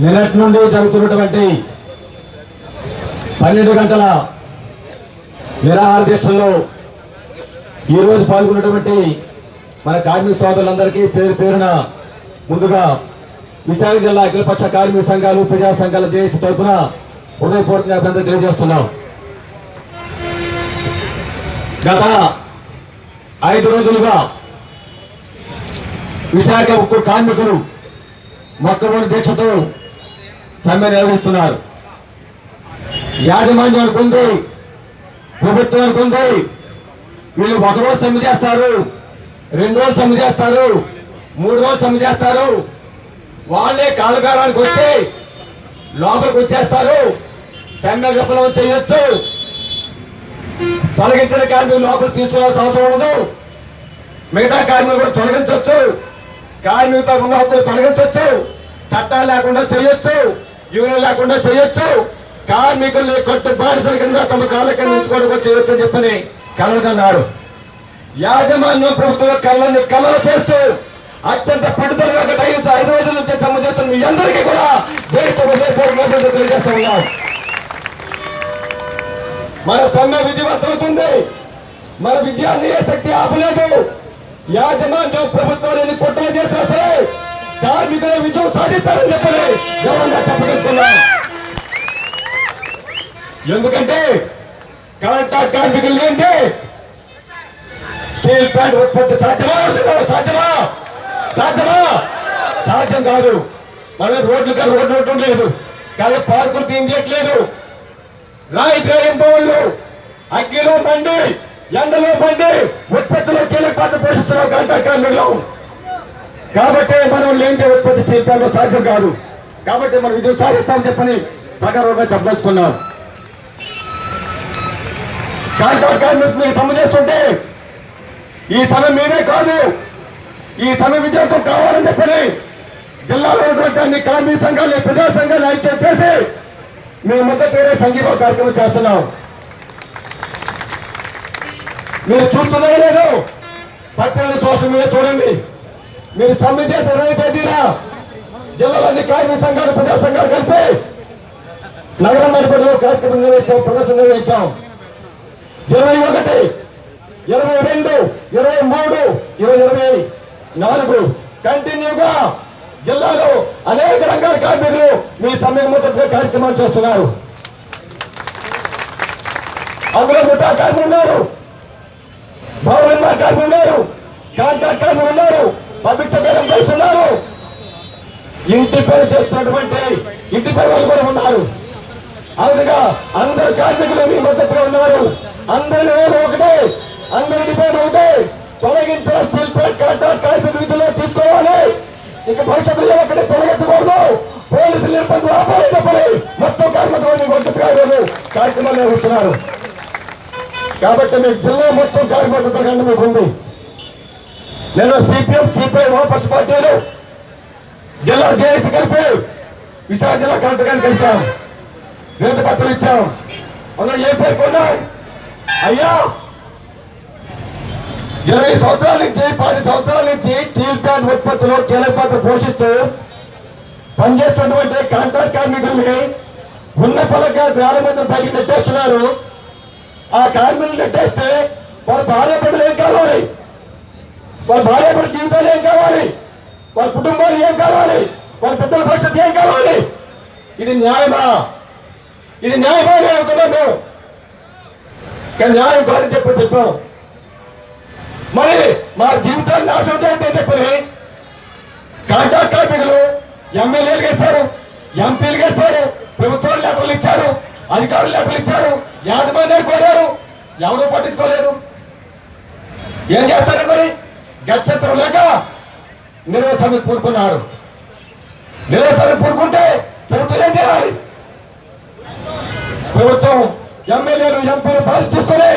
నిన్నటి నుండి జరుగుతున్నటువంటి పన్నెండు గంటల నిరాహార దీక్షల్లో ఈరోజు పాల్గొన్నటువంటి మన కార్మిక సోదరులందరికీ పేరు పేరున ముందుగా విశాఖ జిల్లా అఖిలపక్ష కార్మిక సంఘాలు ప్రజా సంఘాల జేఏసీ తరఫున హృదయపూర్వక అభినందన తెలియజేస్తున్నాం. గత ఐదు రోజులుగా విశాఖ ఉక్కు కార్మికులు మొక్కమూడి దీక్షతో సమ్మె నిర్వహిస్తున్నారు. యాజమాన్యం అనుకుంది ప్రభుత్వం అనుకుంది వీళ్ళు ఒకరోజు సమ్మె చేస్తారు రెండు రోజులు సమ్మె చేస్తారు మూడు రోజులు సమ్మె చేస్తారు. వాళ్ళే కాలకాలానికి వచ్చి లోపలికి వచ్చేస్తారు. సమ్మె విఫలం చేయొచ్చు. తొలగించిన కార్మికులు లోపలికి తీసుకోవాల్సిన అవసరం ఉండదు. మిగతా కార్మికులు కూడా తొలగించవచ్చు కార్మికులతో ఉన్న హక్కులు తొలగించవచ్చు చట్టాలు లేకుండా చేయొచ్చు. యూనియన్ లేకుండా చేయొచ్చు. కార్మికుల్ని కొట్టు బానిసల కింద తమ కాళ్ళ కింద ఉంచుకోవడం చేయొచ్చు అని చెప్పని కలగన్నారు యాజమాన్యం ప్రభుత్వం కళ్ళని కలవ చేస్తూ అత్యంత పట్టుదల ఒక టైం ఐదు రోజుల నుంచి సంబంధించిన మీ అందరికీ కూడా దేశ హృదయపూర్వక తెలియజేస్తా ఉన్నాం. మన సమ్మె విజయవంతం అవుతుంది మన విజయాన్ని ఏ శక్తి ఆపలేదు. యాజమాన్యం ప్రభుత్వాన్ని ఎన్ని కుట్రలు చేసినా సరే కార్మికుల విజయం సాధిస్తారని చెప్పని గౌరవంగా చెప్పగలుగుతున్నాం ఎందుకంటే కలెక్టర్ కార్మికులు లేంటే స్టీల్ ప్లాంట్ ఉత్పత్తి సాధ్యమా? సాధ్యమా? సాధ్యమా? సాధ్యం కాదు. మన రోడ్లు కానీ రోడ్లు ఉండటం లేదు. కానీ పార్కులు క్లీన్ చేయట్లేదు. రాయి వాళ్ళు అగ్గిలో పండి ఎండలో పండి ఉత్పత్తిలో కీలక పాత్ర పోషిస్తున్న గంట కార్మికులు. కాబట్టి మనం లేని ఉత్పత్తి చేయడంలో సాధ్యం కాదు. కాబట్టి మనం విజయం సాధిస్తామని చెప్పని ప్రకారంగా చెప్పదలుచుకున్నాం. కాంట్రాక్ట్ కార్మికులు మీరు సమ్మె చేస్తుంటే ఈ సమ్మె మీరే కాదు. ఈ సమ్మె విజయంతో కావాలని చెప్పని జిల్లాలో ఉన్నటువంటి అన్ని కార్మిక సంఘాలు ప్రజా సంఘాలు ఐక్యం చేసి మేము మొదటి పేరే సంఘీభావ కార్యక్రమం చేస్తున్నాం. మీరు చూస్తున్నారో లేదో పట్టణ సోషల్ మీడియా చూడండి. మీరు సమ్మె చేసిన ఇరవై తేదీన జిల్లాలోని కార్మిక సంఘాలు ప్రజా సంఘాలు కలిపి నగరం నడిపడిలో కార్యక్రమం నిర్వహించాం ప్రదర్శన నిర్వహించాం. ఇరవై ఒకటి ఇరవై రెండు ఇరవై మూడు ఇరవై ఇరవై నాలుగు. కంటిన్యూగా జిల్లాలో అనేక రంగాల కార్మికులు మీ సమ్మె కార్యక్రమాలు చేస్తున్నారు. అందులో ముఠా కార్మికులు ఉన్నారు. భవన నిర్మాణ కార్మికులు ఉన్నారు. కాంట్రాక్ట్ కార్మికులు ఉన్నారు. పబ్లిక్ చేస్తున్నారు ఇంటి పేరు చేస్తున్నటువంటి ఇంటి పేరు వాళ్ళు కూడా ఉన్నారు. అవునుగా అందరు కార్మికులు మీ మద్దతుగా ఉన్నారు. అందరి పేరు ఒకటే అందరి పేరు ఒకటే. తొలగించిన స్టీల్ ప్లాంట్ కాంట్రాక్ట్ కార్మిక విధుల్లో తీసుకోవాలి. ఇక భవిష్యత్తులో ఒకటే తొలగించకూడదు పోలీసులు నిర్బంధం ఆపాలి చెప్పాలి మొత్తం కార్మికులు మద్దతుగా ఈరోజు కార్యక్రమాలు నిర్వహిస్తున్నారు. కాబట్టి మీ జిల్లా మొత్తం కార్మిక మీకు ఉంది. నేను సిపిఎం సిపిఐ వాపస్ పార్టీలు. జిల్లా జేఏసీ కలిపి విశాఖ జిల్లా కలెక్టర్ గారిని కలిశాం. వినతి పత్రం ఇచ్చాం. అందులో ఏ పేర్కొన్నాం అయ్యా! ఇరవై సంవత్సరాల నుంచి పది సంవత్సరాల నుంచి స్టీల్ ప్లాంట్ ఉత్పత్తిలో కీలక పాత్ర పోషిస్తూ పనిచేస్తున్నటువంటి కాంట్రాక్ట్ కార్మికుల్ని ఉన్న పలక ప్రారంభం పైకి నెట్టేస్తున్నారు. ఆ కార్మికులు నెట్టేస్తే వాళ్ళ భార్య బిడ్డలు ఏం కావాలి? వాళ్ళ భార్య కూడా జీవితాలు ఏం కావాలి? వాళ్ళ కుటుంబాలు ఏం కావాలి? వాళ్ళ పెద్దల భవిష్యత్తు ఏం కావాలి? ఇది న్యాయమా? ఇది న్యాయమా అని అనుకున్నాం మేము. కానీ న్యాయం కాదని చెప్పి చెప్పాం. మరి మా జీవితాన్ని నాశనం చేయండి చెప్పని కాంట్రాక్ట్ కార్మికులు ఎమ్మెల్యేలు గెలిచారు ఎంపీలు గెలిచారు ప్రభుత్వాలు లెటర్లు ఇచ్చారు అధికారులు లెటర్లు ఇచ్చారు యాజమాన్యాలు కోరారు ఎవరు పట్టించుకోలేరు ఏం చేస్తారు మరి? గత్యంతరం లేక నిరసన పూరుకున్నారు నిరసన పూరుకుంటే ప్రభుత్వం ఏం చేయాలి? ప్రభుత్వం ఎమ్మెల్యేలు ఎంపీలు బాధ్యత తీసుకొని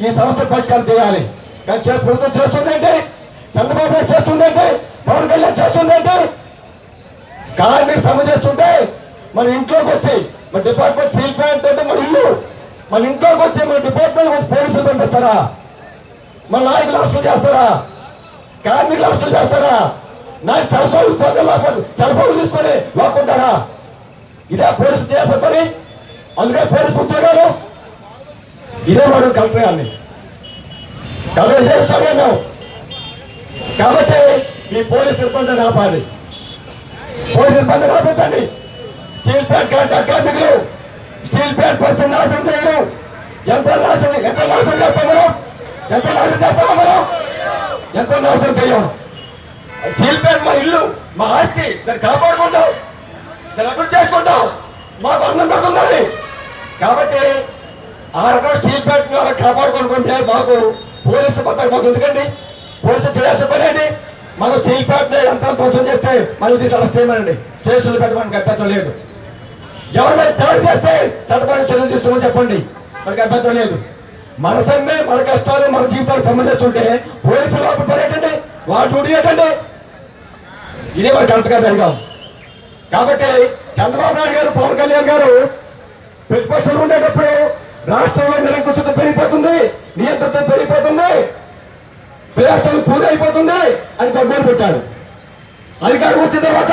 ఈ సమస్య పరిష్కారం చేయాలి. కానీ ప్రభుత్వం చేస్తుందంటే చంద్రబాబు నాయుడు చేస్తుందంటే పవన్ కళ్యాణ్ చేస్తుందంటే కార్మిక సమ చేస్తుంటే మన ఇంట్లోకి వచ్చి మన డిపార్ట్మెంట్ సీల్ ప్లాంట్ అంటే మన ఇల్లు మన ఇంట్లోకి వచ్చి మన డిపార్ట్మెంట్ పోలీసులు పంపిస్తారా? మన నాయకులు అరెస్టులు చేస్తారా? కార్మికులు అరెస్టులు చేస్తారా? నా సెల్ ఫోన్ సెల్ తీసుకొని లోకుంటారా ఇదే పోలీసు చేసే పని. అందుకే పోలీసు ఉద్యోగాలు. ఇదే వాడు కలెక్టర్ గారిని. కలెక్టర్ చేస్తామే మేము కాబట్టి మీ పోలీసు ఇబ్బంది నడపాలి పోలీసు ఇబ్బంది ఆపించండి స్టీల్ ప్లాంట్ కార్మికులు స్టీల్ ప్లాంట్ పరిస్థితి నాశనం చేయడం ఎంత నాశనం ఎంత నాశనం చేస్తాం మనం ఎంత నాశనం చేస్తామో మనం? ఎంతో నాశనం చేయం. స్టీల్ ప్లాంట్ మా ఇల్లు మా ఆస్తి దాన్ని కాపాడుకుంటాం. దాన్ని అభివృద్ధి చేసుకుంటాం. మాకు అన్నం పెడుతుందని కాబట్టి ఆ రకం స్టీల్ ప్లాంట్ ద్వారా కాపాడుకుంటుంటే మాకు పోలీసు పక్కన మాకు ఎందుకండి? పోలీసు చేయాల్సిన పని అండి మనం స్టీల్ ప్లాంట్ ఎంత ధ్వంసం చేస్తే మనం తీసి అరెస్ట్ చేయమనండి. స్టేషన్లు పెట్టమని అభ్యంతరం లేదు. ఎవరైనా దాడి చేస్తే చట్టపరమైన చర్యలు తీసుకోమని చెప్పండి. మనకి అభ్యంతరం లేదు. మన సమ్మె మన కష్టాలు మన జీవితాలు సంబంధిస్తుంటే పోలీసులు వాడు చూడేటండి ఇదే మన కరెక్ట్గా పెరిగాం కాబట్టి చంద్రబాబు నాయుడు గారు పవన్ కళ్యాణ్ గారు ప్రతిపక్షంలో ఉండేటప్పుడు రాష్ట్రంలో నిరంకుశత పెరిగిపోతుంది నియంత్రణ పెరిగిపోతుంది ప్రజాస్వామ్యం పూర్తి అయిపోతుంది అని గొప్పలు పెట్టాడు అధికారం వచ్చిన తర్వాత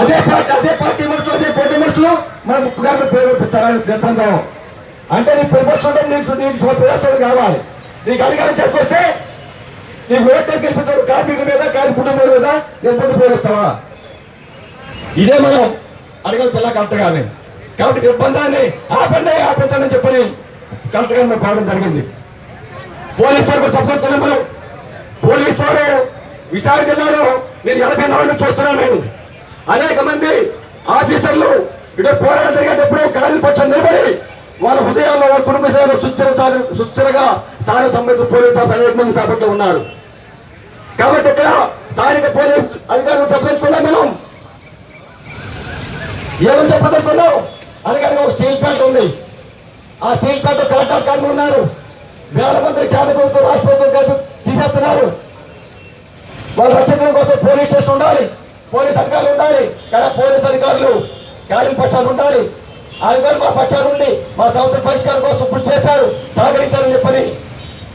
అదే పార్టీ అదే పార్టీ మనుషులు అదే పోటీ మనుషులు మన ముక్కు గారిని ప్రేరేపిస్తారని నిర్బంధం. అంటే నీ ప్రతిపక్షం నీకు నీకు ప్రజాస్వామ్యం కావాలి. నీకు అధికారం చెప్పొస్తే నీకు ఓట్లు గెలిపిస్తాడు కార్మిక మీద కార్మిక కుటుంబం మీద నేను ముందు ఇదే మనం అడగలు జిల్లా కలెక్టర్ గారిని. కాబట్టి నిర్బంధాన్ని ఆపండి ఆపించండి చెప్పని కరెక్ట్గా గారిని కోరడం జరిగింది. పోలీస్ వారికి చెప్పొస్తున్నాం మనం పోలీస్ వారు విశాఖ జిల్లాలో నేను ఎనభై నాలుగు చూస్తున్నాను నేను. అనేక మంది ఆఫీసర్లు ఇటు పోరాటం జరిగేటప్పుడు కార్మిక పక్షం నిలబడి వారి హృదయాల్లో వారి కుటుంబ సేవలు సుస్థిర సుస్థిరగా స్థానిక సంబంధిత పోలీసు అనేక మంది సాపట్లో ఉన్నారు. కాబట్టి ఇక్కడ స్థానిక పోలీస్ అధికారులు తప్పించుకున్నాం మనం. ఏమని చెప్పదలుచుకున్నాం? అధికారిగా ఒక స్టీల్ ప్లాంట్ ఉంది. ఆ స్టీల్ ప్లాంట్ కలెక్టర్ కార్మికులు ఉన్నారు. వేల మంది కేంద్ర ప్రభుత్వం రాష్ట్ర ప్రభుత్వం కలిపి తీసేస్తున్నారు. వాళ్ళ రక్షణ కోసం పోలీస్ స్టేషన్ ఉండాలి. పోలీస్ అధికారులు ఉండాలి. కానీ పోలీస్ అధికారులు కార్మిక పక్షాలు ఉండాలి. ఆయన అధికారులు మా పక్షాలు ఉండి మా సంస్థ పరిష్కారం కోసం కృషి చేశారు. సహకరించారని చెప్పని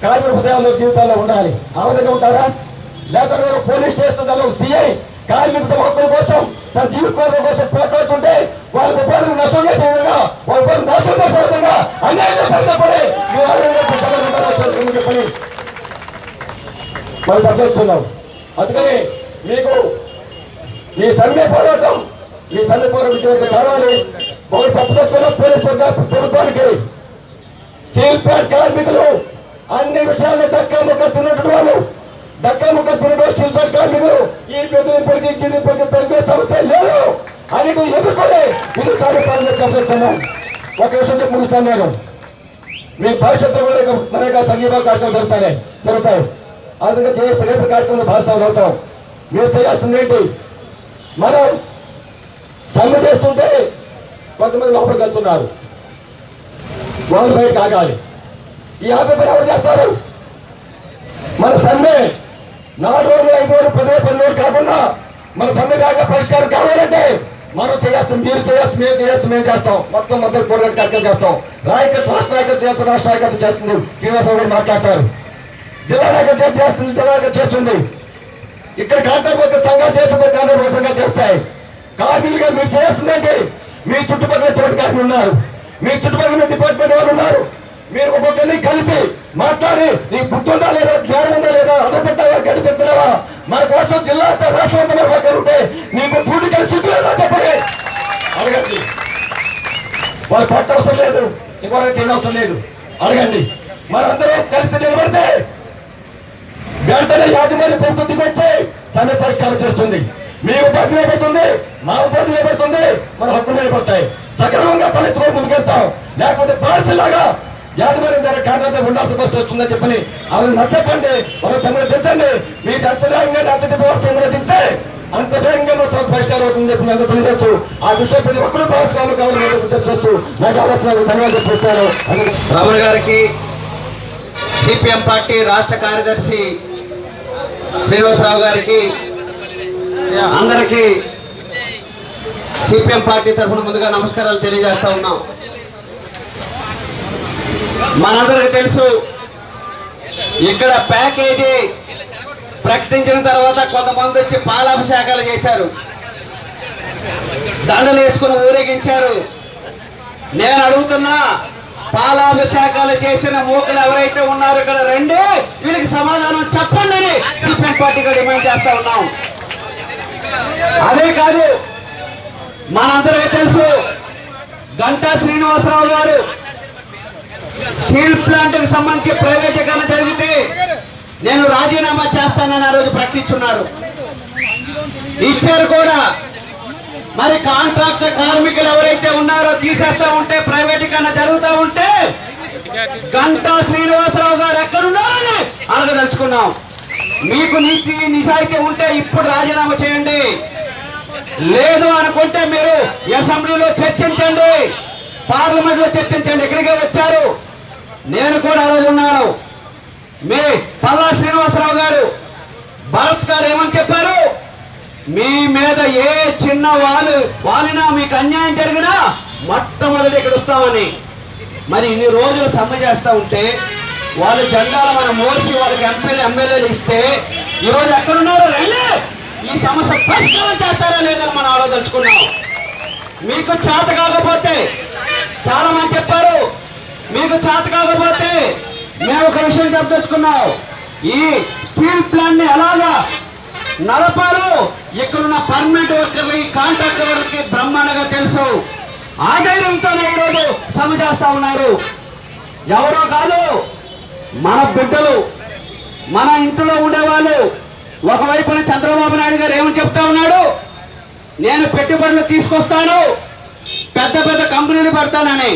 కార్మిక హృదయాల్లో జీవితాల్లో ఉండాలి. ఆ విధంగా ఉంటారా? లేకపోతే పోలీస్ స్టేషన్ దానిలో ఒక సిఐ కార్మిక హక్కుల కోసం తన జీవితం కోసం పోట్లాడుతుంటే వాళ్ళ ఉపాధిని నష్టం చేసే విధంగా వాళ్ళ ఉపాధిని నాశనం చేసే విధంగా అన్యాయం చేసే చెప్పని చెప్పని మనం పనిచేస్తున్నాం అందుకని మీకు మీ సమ్మె పోరాటం మీ సమ్మె పోరాటం విజయం కావాలి మొదటి తప్పుదక్కున్న పోలీస్ వర్గ ప్రభుత్వానికి స్టీల్ ప్లాంట్ కార్మికులు అన్ని విషయాల్లో దక్క ముక్క తిన్నటువంటి వాళ్ళు దక్క ముక్క తినడం స్టీల్ ప్లాంట్ కార్మికులు ఈ పెద్ద ఇప్పటికీ గిరి ఇప్పటికీ పెరిగే సమస్య లేదు అని ఎదుర్కొని ఇది సాధిస్తాను ఒక విషయం ముగిస్తాను నేను మీ భవిష్యత్తులో కూడా అనేక సంగీత కార్యక్రమాలు జరుగుతాయి జరుగుతాయి అందుకే చేసే రేపు కార్యక్రమంలో భాగస్వాములు అవుతాం మీరు చేయాల్సింది ఏంటి మనం సమ్మె చేస్తుంటే కొంతమంది లోపలికి వెళ్తున్నారు. వాళ్ళు బయటకు ఆగాలి. ఈ ఆపేపై ఎవరు చేస్తారు? మన సమ్మె నాలుగు రోజులు ఐదు రోజులు పది రోజులు పది రోజులు కాకుండా మన సమ్మె కాక పరిష్కారం కావాలంటే మనం చేయాల్సింది మీరు చేయాల్సింది మేము చేయాల్సింది మేము చేస్తాం. మొత్తం మొత్తం పోరాట కార్యక్రమం చేస్తాం. రాయకత్వం రాష్ట్ర నాయకత్వం చేస్తాం రాష్ట్ర నాయకత్వం చేస్తుంది. శ్రీనివాసరావు గారు మాట్లాడతారు. జిల్లా నాయకత్వం చేస్తుంది జిల్లా నాయకత్వం చేస్తుంది. ఇక్కడ కాంట్రాక్ట్ సంఘాలు చేస్తుంది కాంట్రాక్ట్ సంఘాలు చేస్తాయి. కార్మికులుగా మీరు చేస్తుందంటే మీ చుట్టుపక్కల చోటు ఉన్నారు. మీ చుట్టుపక్కల డిపార్ట్మెంట్ వాళ్ళు ఉన్నారు. మీరు ఒక్కొక్కరిని కలిసి మాట్లాడి నీ బుద్ధుందా లేదా? జ్ఞానం ఉందా లేదా? అదొకటావా గడి చెప్తున్నావా? మన కోసం జిల్లా అంతా రాష్ట్రం అంతా మన ఉంటే నీకు పూర్తి కలిసి చెప్పండి. అడగండి. వాళ్ళు పట్ట అవసరం లేదు. ఇంకొకరికి చేయడం అవసరం లేదు. అడగండి. మనందరం కలిసి నిలబడితే వెంటనే యాజమాన్య ప్రభుత్వం దిగొచ్చి సమ్మె పరిష్కారం చేస్తుంది. మీ ఉపాధి నిలబడుతుంది మా ఉపాధి నిలబడుతుంది మన హక్కులు నిలబడతాయి. సక్రమంగా తలెత్తుకొని ముందుకెళ్తాం లేకపోతే పాలసీలాగా యాజమాన్యం ద్వారా కాంట్రాక్టర్ ఉండాల్సిన పరిస్థితి వస్తుందని చెప్పని వాళ్ళని నచ్చపండి వాళ్ళ సమ్మె తెచ్చండి మీకు ఎంత వేగంగా నచ్చటి వ్యవస్థ అంత వేగంగా మన సమస్య పరిష్కారం అవుతుందని చెప్పి మేము తెలియజేస్తూ ఆ విషయం ప్రతి ఒక్కరు భాగస్వాములు కావాలని తెలియజేస్తూ నాకు ఆలోచన ధన్యవాదాలు చెప్తాను రమణ గారికి సిపిఎం పార్టీ రాష్ట్ర కార్యదర్శి శ్రీనివాసరావు గారికి అందరికీ సిపిఎం పార్టీ తరఫున ముందుగా నమస్కారాలు తెలియజేస్తా ఉన్నాం. మనందరికి తెలుసు ఇక్కడ ప్యాకేజీ ప్రకటించిన తర్వాత కొంతమంది వచ్చి పాలాభిషేకాలు చేశారు. దండలు వేసుకుని ఊరేగించారు. నేను అడుగుతున్నా పాలాభిషేకాలు చేసిన మూకలు ఎవరైతే ఉన్నారో ఇక్కడ రండి వీళ్ళకి సమాధానం చెప్పండి అని సిపిఎం పార్టీగా డిమాండ్ చేస్తా ఉన్నాం. అదే కాదు మనందరికీ తెలుసు గంటా శ్రీనివాసరావు గారు స్టీల్ ప్లాంట్కి సంబంధించి ప్రైవేటీకరణ జరిగితే నేను రాజీనామా చేస్తానని ఆ రోజు ప్రకటించున్నారు. ఇచ్చారు కూడా. మరి కాంట్రాక్ట్ కార్మికులు ఎవరైతే ఉన్నారో తీసేస్తా ఉంటే ప్రైవేటీకరణ జరుగుతూ ఉంటే గంటా శ్రీనివాసరావు గారు ఎక్కడున్నారని అడగదలుచుకున్నాం. మీకు నీతి నిజాయితీ ఉంటే ఇప్పుడు రాజీనామా చేయండి. లేదు అనుకుంటే మీరు అసెంబ్లీలో చర్చించండి పార్లమెంట్లో చర్చించండి. ఇక్కడికే వచ్చారు? నేను కూడా ఆ రోజు ఉన్నాను. మీ పల్లా శ్రీనివాసరావు గారు భరత్ గారు ఏమని చెప్పారు? మీ మీద ఏ చిన్న వాళ్ళు వాలినా మీకు అన్యాయం జరిగినా మొట్టమొదటి ఇక్కడ వస్తామని. మరి ఇన్ని రోజులు సమ్మె చేస్తా ఉంటే వాళ్ళు జెండాలు మనం మోసి వాళ్ళకి ఎంపీలు ఎమ్మెల్యేలు ఇస్తే ఈరోజు ఎక్కడున్నారో రండి ఈ సమస్య పరిష్కారం చేస్తారా లేదని మనం ఆలోచించుకున్నాం. మీకు చేత కాకపోతే చాలా మంది చెప్పారు మీకు చేత కాకపోతే మేము ఒక విషయం చెప్పదలుచుకున్నాం. ఈ స్టీల్ ప్లాంట్ని ఎలాగా నడపాలో ఇక్కడున్న పర్మనెంట్ వర్కర్లకి కాంట్రాక్ట్ వర్కర్లకి బ్రహ్మాండంగా తెలుసు. ఆధైర్యంతోనే ఈరోజు సమ చేస్తా ఉన్నారు. ఎవరో కాదు మన బిడ్డలు మన ఇంట్లో ఉండేవాళ్ళు. ఒకవైపున చంద్రబాబు నాయుడు గారు ఏమని చెప్తా ఉన్నాడు? నేను పెట్టుబడులు తీసుకొస్తాను పెద్ద పెద్ద కంపెనీలు పెడతానని.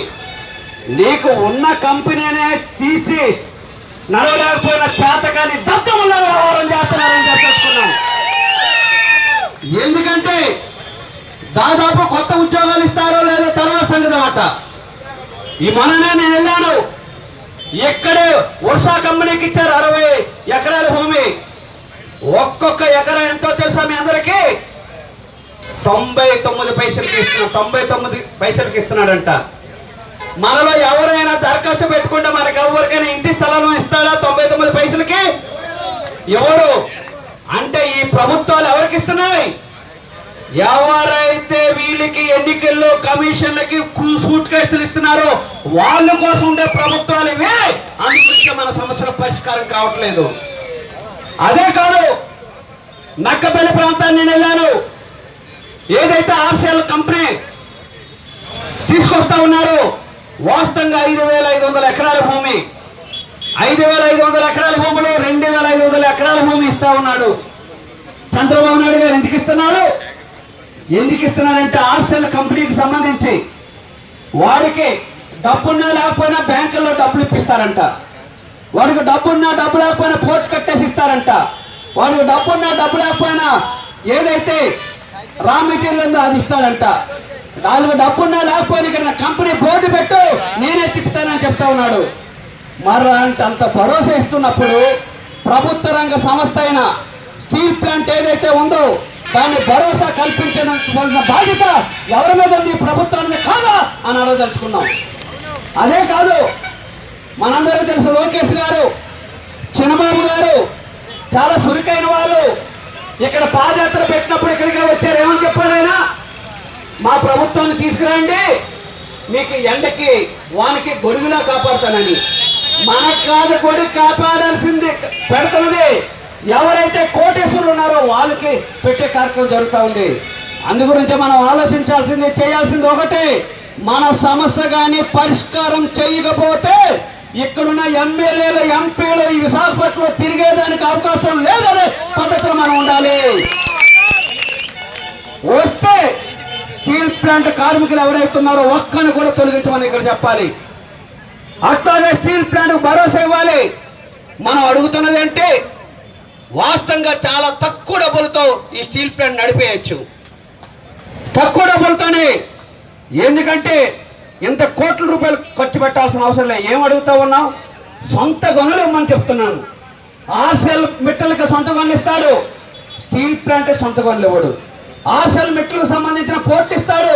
నీకు ఉన్న కంపెనీనే తీసి నడవలేకపోయిన చేతకాని దత్తముల వ్యవహారం చేస్తున్నారని చెప్పేసుకున్నాను. ఎందుకంటే దాదాపు కొత్త ఉద్యోగాలు ఇస్తారో లేదో తర్వాత సంగతి అన్నమాట ఈ మొన్ననే నేను వెళ్ళాను. ఎక్కడే వర్షా కంపెనీకి ఇచ్చారు అరవై ఎకరాల భూమి? ఒక్కొక్క ఎకరా ఎంతో తెలుసా మీ అందరికీ? తొంభై తొమ్మిది పైసలకి ఇస్తున్నాడు తొంభై తొమ్మిది పైసలకి ఇస్తున్నాడంట మనలో ఎవరైనా దరఖాస్తు పెట్టుకుంటే మనకి ఎవరికైనా ఇంటి స్థలం ఇస్తాడా తొంభై తొమ్మిది పైసలకి? ఎవరు? అంటే ఈ ప్రభుత్వాలు ఎవరికి ఇస్తున్నాయి? ఎవరైతే వీళ్ళకి ఎన్నికల్లో కమిషన్లకి సూట్ కేసులు ఇస్తున్నారో వాళ్ళ కోసం ఉండే ప్రభుత్వాలు ఇవే. అందుకే మన సమస్యల పరిష్కారం కావట్లేదు. అదే కాదు నక్కపల్లి ప్రాంతాన్ని నేను వెళ్ళాను. ఏదైతే ఆర్సీఎల్ కంపెనీ తీసుకొస్తా ఉన్నారు వాస్తవంగా ఐదు వేల ఐదు వందల ఎకరాల భూమి. ఐదు వేల ఐదు వందల ఎకరాల భూములు రెండు వేల ఐదు వందల ఎకరాల భూమి ఇస్తా ఉన్నాడు. చంద్రబాబు నాయుడు గారు ఎందుకు ఇస్తున్నాడు? ఎందుకు ఇస్తున్నానంటే ఆర్సెల్ కంపెనీకి సంబంధించి వాడికి డబ్బున్నా లేకపోయినా బ్యాంకుల్లో డబ్బులు ఇప్పిస్తారంట. వాడికి డబ్బున్నా డబ్బు లేకపోయినా పోర్ట్ కట్టేసి ఇస్తారంట. వాడికి డబ్బున్నా డబ్బు లేకపోయినా ఏదైతే రా మెటీరియల్ ఉందో అది ఇస్తాడంట. నాలుగు డబ్బున్నా లేకపోయినా ఇక్కడ కంపెనీ బోర్డు పెట్టు నేనే తిప్పుతానని చెప్తా ఉన్నాడు. మరలాంటి అంత భరోసా ఇస్తున్నప్పుడు ప్రభుత్వ రంగ సంస్థ అయిన స్టీల్ ప్లాంట్ ఏదైతే ఉందో దాన్ని భరోసా కల్పించాల్సిన బాధ్యత ఎవరి మీద ఉంది? ప్రభుత్వానికి కాదా? అని అడగదలుచుకున్నాం. అదే కాదు మనందరూ తెలుసు లోకేష్ గారు చిన్నబాబు గారు చాలా సురికైన వాళ్ళు. ఇక్కడ పాదయాత్ర పెట్టినప్పుడు ఇక్కడికి వచ్చారు. ఏమని చెప్పాడు ఆయన? మా ప్రభుత్వాన్ని తీసుకురండి మీకు ఎండకి వానికి గొడుగులా కాపాడుతానని. మనకు కాదు గొడుగు కాపాడాల్సింది పెడుతున్నది ఎవరైతే కోటేశ్వరులు వాళ్ళకి పెట్టే కార్యక్రమం జరుగుతూ ఉంది. అందు గురించి మనం ఆలోచించాల్సింది చేయాల్సింది ఒకటి. మన సమస్య కానీ పరిష్కారం చేయకపోతే ఇక్కడున్న ఎమ్మెల్యేలు ఎంపీలు ఈ విశాఖపట్నంలో తిరిగేదానికి అవకాశం లేదనే పద్ధతిలో మనం ఉండాలి. వస్తే స్టీల్ ప్లాంట్ కార్మికులు ఎవరైతున్నారో ఒక్కని కూడా తొలగించమని ఇక్కడ చెప్పాలి. అట్లాగే స్టీల్ ప్లాంట్ భరోసా ఇవ్వాలి. మనం అడుగుతున్నది అంటే వాస్తవంగా చాలా తక్కువ డబ్బులతో ఈ స్టీల్ ప్లాంట్ నడిపేయచ్చు. తక్కువ డబ్బులతోనే. ఎందుకంటే ఇంత కోట్ల రూపాయలు ఖర్చు పెట్టాల్సిన అవసరం లేదు. ఏం అడుగుతా ఉన్నాం సొంత గనులు ఇవ్వమని చెప్తున్నాను. ఆర్సెల్ మిట్టలకి సొంత గనులు ఇస్తాడు. స్టీల్ ప్లాంట్ సొంత గనులు ఇవ్వడు. ఆర్సెల్ మిట్టలకు సంబంధించిన పోర్ట్ ఇస్తాడు.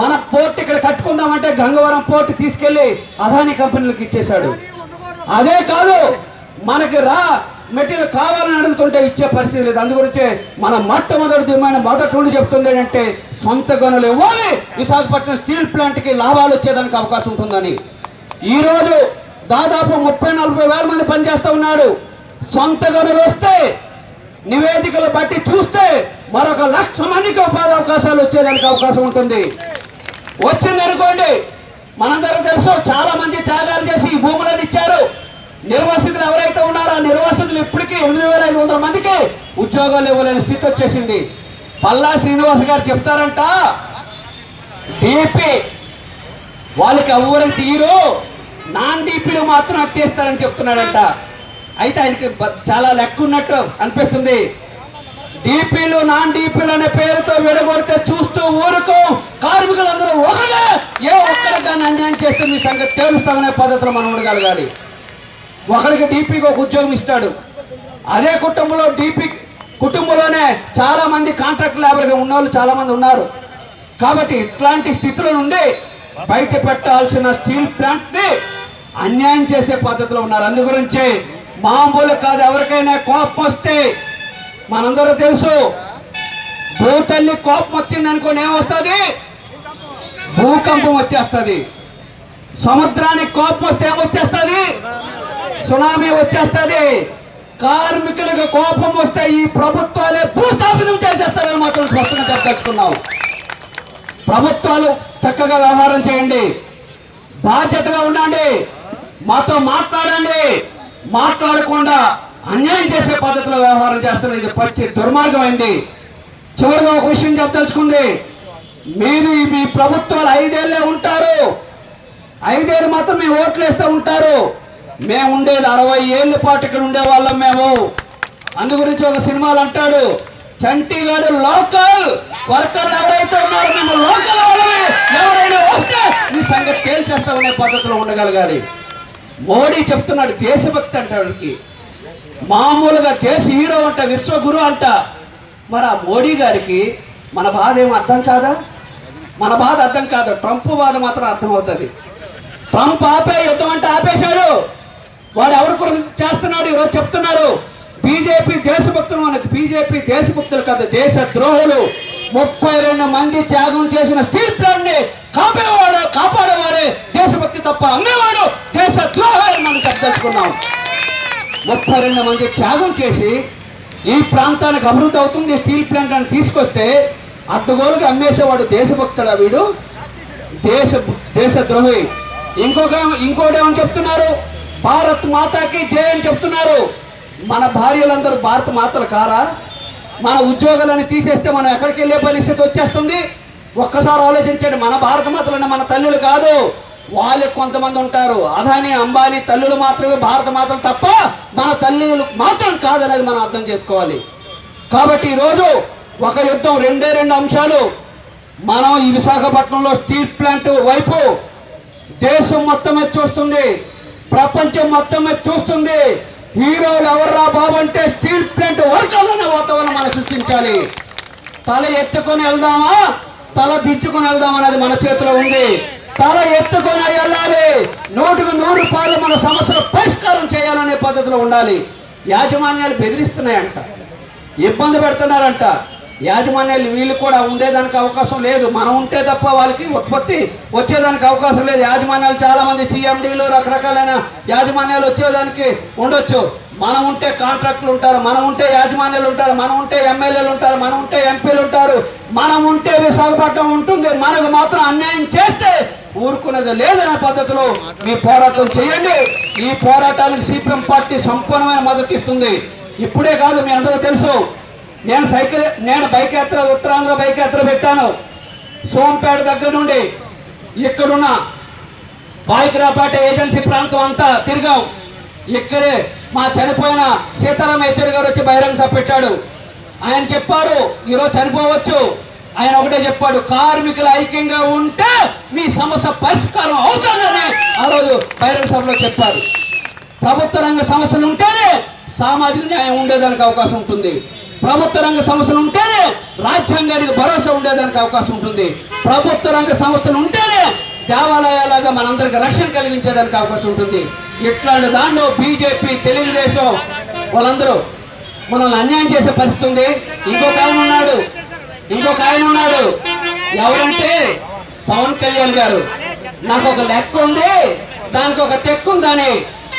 మన పోర్ట్ ఇక్కడ కట్టుకుందామంటే గంగవరం పోర్ట్ తీసుకెళ్ళి అదాని కంపెనీలకు ఇచ్చేశాడు. అదే కాదు మనకి రా మెటీరియల్ కావాలని అడుగుతుంటే ఇచ్చే పరిస్థితి లేదు. అందుగురించే మన మొట్టమొదటి డిమాండ్ మొదటి నుండి చెప్తుంది ఏంటంటే సొంత గనులు ఇవ్వాలి. విశాఖపట్నం స్టీల్ ప్లాంట్కి లాభాలు వచ్చేదానికి అవకాశం ఉంటుందని. ఈరోజు దాదాపు ముప్పై నలభై వేల మంది పనిచేస్తూ ఉన్నారు. సొంత గనులు వస్తే నివేదికలు బట్టి చూస్తే మరొక లక్ష మందికి ఉపాధి అవకాశాలు వచ్చేదానికి అవకాశం ఉంటుంది. వచ్చిందనుకోండి మనందరూ తెలుసు చాలా మంది త్యాగాలు చేసి ఈ భూములను ఇచ్చారు. నిర్వాసితులు ఎవరైతే ఉన్నారో ఆ నిర్వాసితులు ఇప్పటికీ ఎనిమిది వేల ఐదు వందల మందికి ఉద్యోగాలు ఇవ్వలేని స్థితి వచ్చేసింది. పల్లా శ్రీనివాస్ గారు చెప్తారంట డిపి వాళ్ళకి ఎవరికి తీరు నాన్ డీపీలు మాత్రం అత్తేస్తారని చెప్తున్నాడంట. అయితే ఆయనకి చాలా లెక్క ఉన్నట్టు అనిపిస్తుంది. డీపీలు నాన్ డీపీలు అనే పేరుతో విడగొడితే చూస్తూ ఊరుకో కార్మికులందరూ ఒకరే ఏ ఒక్కరికి అన్యాయం చేస్తుంది ఈ సంగతి తేలుస్తామనే పద్ధతిలో మనం ఉండగలగాలి. ఒకరికి డీపీకి ఒక ఉద్యోగం ఇస్తాడు. అదే కుటుంబంలో డీపీ కుటుంబంలోనే చాలా మంది కాంట్రాక్ట్ లేబర్గా ఉన్న వాళ్ళు చాలా మంది ఉన్నారు. కాబట్టి ఇట్లాంటి స్థితుల నుండి బయట పెట్టాల్సిన స్టీల్ ప్లాంట్ని అన్యాయం చేసే పద్ధతిలో ఉన్నారు. అందు గురించి మామూలు కాదు ఎవరికైనా కోపం వస్తే మనందరూ తెలుసు. భూతల్లి కోపం వచ్చింది అనుకోని ఏమొస్తుంది? భూకంపం వచ్చేస్తుంది. సముద్రానికి కోపం వస్తే ఏమొచ్చేస్తుంది? సునామీ వచ్చేస్తుంది. కార్మికులకు కోపం వస్తే ఈ ప్రభుత్వాలే భూస్థాపితం చేసేస్తారని మాత్రం స్పష్టంగా చెప్పదలుచుకున్నాం ప్రభుత్వాలు చక్కగా వ్యవహారం చేయండి. బాధ్యతగా ఉండండి. మాతో మాట్లాడండి. మాట్లాడకుండా అన్యాయం చేసే పద్ధతిలో వ్యవహారం చేస్తున్న ఇది పచ్చి దుర్మార్గం అయింది చివరిగా ఒక విషయం చెప్పదలుచుకుంది మీరు మీ ప్రభుత్వాలు ఐదేళ్ళే ఉంటారు. ఐదేళ్ళు మాత్రం మీ ఓట్లు వేస్తూ ఉంటారు. మేము ఉండేది అరవై ఏళ్ళ పాటు ఇక్కడ ఉండేవాళ్ళం మేము. అందు గురించి ఒక సినిమాలు అంటాడు. చంటిగాడు లోకల్ వర్కర్లు ఎవరైతే ఉన్నారో మేము లోకల్ వాళ్ళమే. ఎవరైనా వస్తే ఈ సంగతి తేల్చేస్తామనే పద్ధతిలో ఉండగలగాలి. మోడీ చెప్తున్నాడు దేశభక్తి అంటాడికి మామూలుగా దేశ హీరో అంట విశ్వగురు అంట. మరి ఆ మోడీ గారికి మన బాధ ఏం అర్థం కాదా? మన బాధ అర్థం కాదు. ట్రంప్ బాధ మాత్రం అర్థం అవుతుంది. ట్రంప్ ఆపే యుద్ధం అంటే ఆపేశాడు వాడు ఎవరి కొరకు చేస్తున్నాడు ఈరోజు చెప్తున్నారు. బీజేపీ దేశభక్తులు అన్నది బీజేపీ దేశభక్తులు కాదు దేశ ద్రోహులు. ముప్పై రెండు మంది త్యాగం చేసిన స్టీల్ ప్లాంట్ని కాపేవాడు కాపాడేవాడే దేశభక్తి తప్ప అమ్మేవాడు దేశ ద్రోహాన్ని మనం చర్చించుకున్నాం ముప్పై రెండు మంది త్యాగం చేసి ఈ ప్రాంతానికి అభివృద్ధి అవుతుంది స్టీల్ ప్లాంట్ అని తీసుకొస్తే అడ్డుగోలుగా అమ్మేసేవాడు దేశభక్తుడా వీడు? దేశ దేశద్రోహి ఇంకొక ఇంకోటి ఏమని చెప్తున్నారు? భారత్ మాతాకి జయ అని చెప్తున్నారు. మన భార్యలందరూ భారత మాతలు కారా? మన ఉద్యోగాలను తీసేస్తే మనం ఎక్కడికి వెళ్ళే పరిస్థితి వచ్చేస్తుంది? ఒక్కసారి ఆలోచించండి మన భారత మాతలు మన తల్లులు కాదు. వాళ్ళు కొంతమంది ఉంటారు. అదాని అంబానీ తల్లులు మాత్రమే భారత మాతలు తప్ప మన తల్లులు మాత్రం కాదనేది మనం అర్థం చేసుకోవాలి. కాబట్టి ఈరోజు ఒక యుద్ధం రెండే రెండు అంశాలు. మనం ఈ విశాఖపట్నంలో స్టీల్ ప్లాంట్ వైపు దేశం మొత్తం చూస్తుంది. ప్రపంచం మొత్తం చూస్తుంది. హీరోలు ఎవర్రా బాబు అంటే స్టీల్ ప్లాంట్ వర్గాలనే వాతావరణం మనం సృష్టించాలి. తల ఎత్తుకొని వెళ్దామా? తల దించుకొని వెళ్దాం అనేది మన చేతిలో ఉంది. తల ఎత్తుకొని వెళ్ళాలి. నూటికి నూరు పాలు మన సమస్యలు పరిష్కారం చేయాలనే పద్ధతిలో ఉండాలి. యాజమాన్యాలు బెదిరిస్తున్నాయంట. ఇబ్బంది పెడుతున్నారంట. యాజమాన్యాలు వీళ్ళు కూడా ఉండేదానికి అవకాశం లేదు. మనం ఉంటే తప్ప వాళ్ళకి ఉత్పత్తి వచ్చేదానికి అవకాశం లేదు. యాజమాన్యాలు చాలామంది సీఎండీలు రకరకాలైన యాజమాన్యాలు వచ్చేదానికి ఉండొచ్చు. మనం ఉంటే కాంట్రాక్టులు ఉంటారు మనం ఉంటే యాజమాన్యాలు ఉంటారు మనం ఉంటే ఎమ్మెల్యేలు ఉంటారు మనం ఉంటే ఎంపీలు ఉంటారు. మనం ఉంటే విశాఖపట్నం ఉంటుంది. మనకు మాత్రం అన్యాయం చేస్తే ఊరుకునేది లేదనే పద్ధతిలో మీ పోరాటం చేయండి. ఈ పోరాటానికి సిపిఎం పార్టీ సంపూర్ణమైన మద్దతు ఇస్తుంది. ఇప్పుడే కాదు మీ అందరూ తెలుసు. నేను సైకిల్ నేను బైక్ యాత్ర ఉత్తరాంధ్ర బైక్ యాత్ర పెట్టాను. సోంపేట దగ్గర నుండి ఇక్కడున్న బాయికరాపేట ఏజెన్సీ ప్రాంతం అంతా తిరిగాం. ఇక్కడే మా చనిపోయిన సీతారాం యేచూరి గారు వచ్చి బహిరంగ సభ పెట్టాడు. ఆయన చెప్పారు ఈరోజు చనిపోవచ్చు. ఆయన ఒకటే చెప్పాడు కార్మికుల ఐక్యంగా ఉంటే మీ సమస్య పరిష్కారం అవుతుందని. ఆ రోజు బహిరంగ సభలో చెప్పారు. ప్రభుత్వ రంగ సమస్యలు ఉంటేనే సామాజిక న్యాయం ఉండేదానికి అవకాశం ఉంటుంది. ప్రభుత్వ రంగ సంస్థలు ఉంటే రాజ్యాంగానికి భరోసా ఉండేదానికి అవకాశం ఉంటుంది. ప్రభుత్వ రంగ సంస్థలు ఉంటేనే దేవాలయాలాగా మనందరికి రక్షణ కలిగించేదానికి అవకాశం ఉంటుంది. ఇట్లాంటి దాంట్లో బీజేపీ తెలుగుదేశం వాళ్ళందరూ మనల్ని అన్యాయం చేసే పరిస్థితి ఉంది. ఇంకొక ఆయన ఉన్నాడు. ఇంకొక ఆయన ఉన్నాడు. ఎవరంటే పవన్ కళ్యాణ్ గారు. నాకు ఒక లెక్క ఉంది. దానికి ఒక తెక్కు ఉందని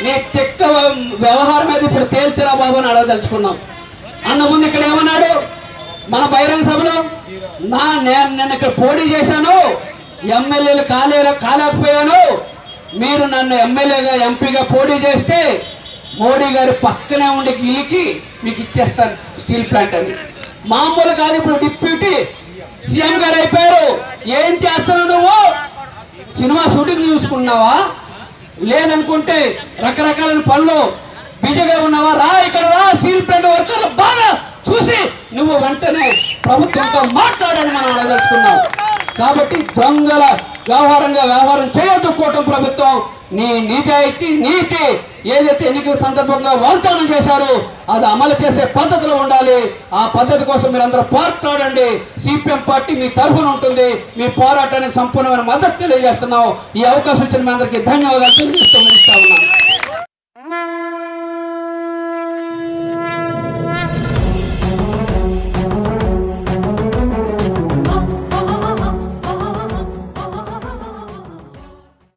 నీ తెక్క వ్యవహారం మీద ఇప్పుడు తేల్చిరా బాబు అని అడగదలుచుకున్నాం. అంతకుముందు ఇక్కడ ఏమన్నాడు? మన బహిరంగ సభలో నా నేను నేను ఇక్కడ పోటీ చేశాను ఎమ్మెల్యేలు కాలే కాలేకపోయాను. మీరు నన్ను ఎమ్మెల్యేగా ఎంపీగా పోటీ చేస్తే మోడీ గారి పక్కనే ఉండి గిలికి మీకు ఇచ్చేస్తాను స్టీల్ ప్లాంట్ అని. మామూలు కాదు ఇప్పుడు డిప్యూటీ సీఎం గారు అయిపోయారు. ఏం చేస్తున్నావు నువ్వు? సినిమా షూటింగ్ చూసుకున్నావా లేదనుకుంటే రకరకాలైన పనులు బిజీగా ఉన్నావా? రా ఇక్కడ రా స్టీల్ ప్లాంట్ వర్కర్లు బాగా చూసి నువ్వు వెంటనే ప్రభుత్వంతో మాట్లాడని మనం అడగదలుచుకున్నాం. కాబట్టి దొంగల వ్యవహారంగా వ్యవహారం చేయొద్దు కూటమి ప్రభుత్వం. నీ నిజాయితీ నీతి ఏదైతే ఎన్నికల సందర్భంగా వాగ్దానం చేశారో అది అమలు చేసే పద్ధతిలో ఉండాలి. ఆ పద్ధతి కోసం మీరు అందరూ పోరాడండి. సిపిఎం పార్టీ మీ తరఫున ఉంటుంది. మీ పోరాటానికి సంపూర్ణమైన మద్దతు తెలియజేస్తున్నాం. ఈ అవకాశం ఇచ్చిన మీ అందరికీ ధన్యవాదాలు. తెలియజేస్తూ ముగిస్తా ఉన్నాను